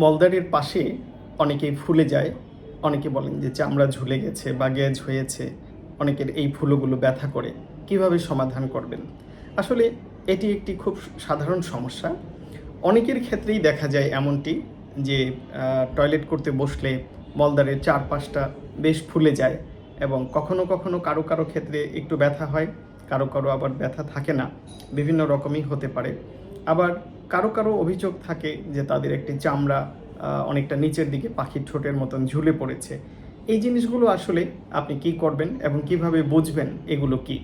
মলদারের পাশে অনেকেই ফুলে যায়। অনেকে বলেন যে চামড়া ঝুলে গেছে বা গ্যাজ হয়েছে। অনেকের এই ফুলোগুলো ব্যথা করে। কীভাবে সমাধান করবেন? আসলে এটি একটি খুব সাধারণ সমস্যা। অনেকের ক্ষেত্রেই দেখা যায় এমনটি যে টয়লেট করতে বসলে মলদারের চারপাশটা বেশ ফুলে যায় এবং কখনো কখনো কারও কারও ক্ষেত্রে একটু ব্যথা হয়, কারও কারও আবার ব্যথা থাকে না। বিভিন্ন রকমই হতে পারে। আবার কারও কারও অভিযোগ থাকে যে তাদের একটি চামড়া অনেকটা নিচের দিকে পাখির ঠোঁটের মতন ঝুলে পড়েছে। এই জিনিসগুলো আসলে আপনি কি করবেন এবং কীভাবে বুঝবেন এগুলো কি?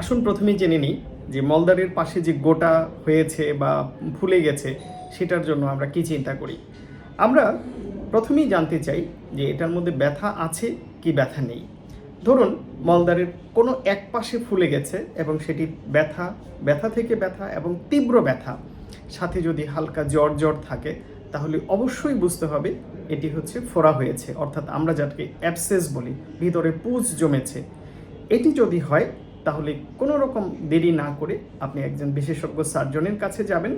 আসুন প্রথমেই জেনে নিই যে মলদারের পাশে যে গোটা হয়েছে বা ফুলে গেছে, সেটার জন্য আমরা কি চিন্তা করি? আমরা প্রথমেই জানতে চাই যে এটার মধ্যে ব্যথা আছে কি ব্যথা নেই। ধরুন মলদারের কোনো এক পাশে ফুলে গেছে এবং সেটি ব্যথা ব্যথা থেকে ব্যথা এবং তীব্র ব্যথা। সাথে যদি হালকা জ্বর জ্বর থাকে, তাহলে অবশ্যই বুঝতে হবে এটি হচ্ছে ফোড়া হয়েছে। অর্থাৎ আমরা যাকে অ্যাবসেস বলি, ভিতরে পুজ জমেছে। এটি যদি হয়, তাহলে কোনো রকম দেরি না করে আপনি একজন বিশেষজ্ঞ সার্জনের কাছে যাবেন।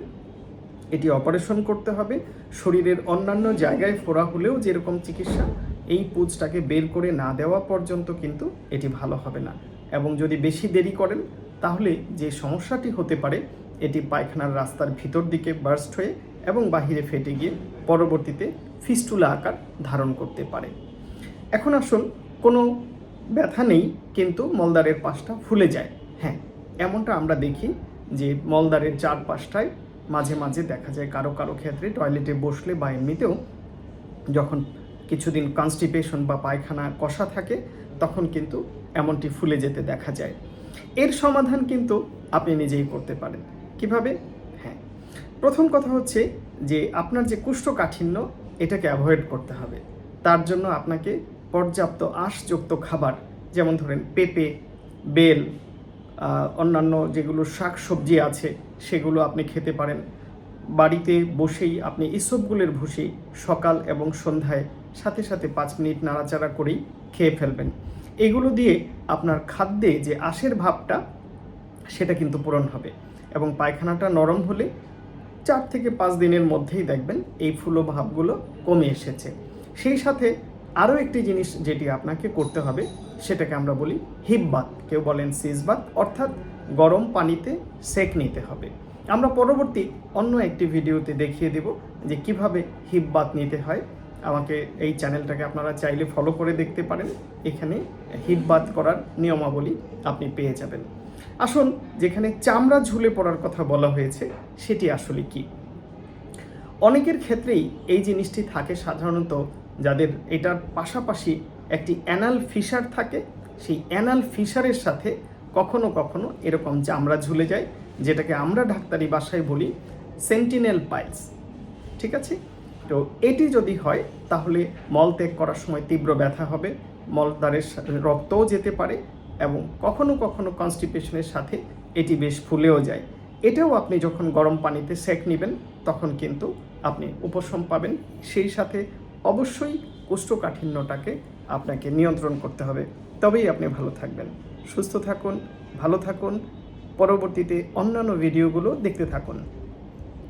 এটি অপারেশন করতে হবে। শরীরের অন্যান্য জায়গায় ফোড়া হলেও যেরকম চিকিৎসা এই পুজটাকে বের করে না দেওয়া পর্যন্ত কিন্তু এটি ভালো হবে না। এবং যদি বেশি দেরি করেন, তাহলে যে সমস্যাটি হতে পারে, এটি পায়খানার রাস্তার ভিতর দিকে বার্স্ট হয়ে এবং বাহিরে ফেটে গিয়ে পরবর্তীতে ফিস্টুলা আকার ধারণ করতে পারে। এখন আসুন, কোনো ব্যথা নেই, কিন্তু মলদারের পাশটা ফুলে যায়। হ্যাঁ এমনটা আমরা দেখি যে মলদারের চারপাশটায় মাঝে মাঝে দেখা যায় কারও কারও ক্ষেত্রে টয়লেটে বসলে বা এমনিতেও যখন কিছুদিন কনস্টিপেশন বা পায়খানা কষা থাকে, তখন কিন্তু এমনটি ফুলে যেতে দেখা যায়। এর সমাধান কিন্তু আপনি নিজেই করতে পারেন। কীভাবে? হ্যাঁ প্রথম কথা হচ্ছে যে আপনার যে কুষ্ঠকাঠিন্য, এটাকে অ্যাভয়েড করতে হবে। তার জন্য আপনাকে পর্যাপ্ত আঁশযুক্ত খাবার, যেমন ধরেন পেঁপে, বেল অন্যান্য যেগুলো শাক সবজি আছে, সেগুলো আপনি খেতে পারেন। বাড়িতে বসেই আপনি ইসবগুলের ভুষি সকাল এবং সন্ধ্যায় সাথে সাথে পাঁচ মিনিট নাড়াচাড়া করেই খেয়ে ফেলবেন। এগুলো দিয়ে আপনার খাদ্যে যে আশের ভাবটা, সেটা কিন্তু পূরণ হবে এবং পায়খানাটা নরম হলে চার থেকে পাঁচ দিনের মধ্যেই দেখবেন এই ফুলো ভাবগুলো কমে এসেছে। সেই সাথে আরও একটি জিনিস যেটি আপনাকে করতে হবে, সেটাকে আমরা বলি হিপ বাত কেউ বলেন সিজ বাত অর্থাৎ গরম পানিতে সেক নিতে হবে। আমরা পরবর্তী অন্য একটি ভিডিওতে দেখিয়ে দেব যে কীভাবে হিপ বাত নিতে হয় আমাকে এই চ্যানেলটাকে আপনারা চাইলে ফলো করে দেখতে পারেন। এখানে হিপ বাত করার নিয়মাবলী আপনি পেয়ে যাবেন। আসুন, যেখানে চামড়া ঝুলে পড়ার কথা বলা হয়েছে, সেটি আসলে কি? অনেকের ক্ষেত্রেই এই জিনিসটি থাকে সাধারণত যাদের এটার পাশাপাশি একটি অ্যানাল ফিশার থাকে। সেই অ্যানাল ফিশারের সাথে কখনো কখনো এরকম চামড়া ঝুলে যায়, যেটাকে আমরা ডাক্তারি বাসায় বলি সেন্টিনেল পাইলস ঠিক আছে? তো এটি যদি হয়, তাহলে মল ত্যাগ করার সময় তীব্র ব্যথা হবে, মলদ্বারের রক্তও যেতে পারে এবং কখনো কখনো কনস্টিপেশনের সাথে এটি বেশ ফুলেও যায়। এটাও আপনি যখন গরম পানিতে সেক নেবেন, তখন কিন্তু আপনি উপশম পাবেন। সেই সাথে অবশ্যই কোষ্ঠকাঠিন্যটাকে আপনাকে নিয়ন্ত্রণ করতে হবে। তবেই আপনি ভালো থাকবেন। সুস্থ থাকুন, ভালো থাকুন। পরবর্তীতে অন্যান্য ভিডিওগুলো দেখতে থাকুন।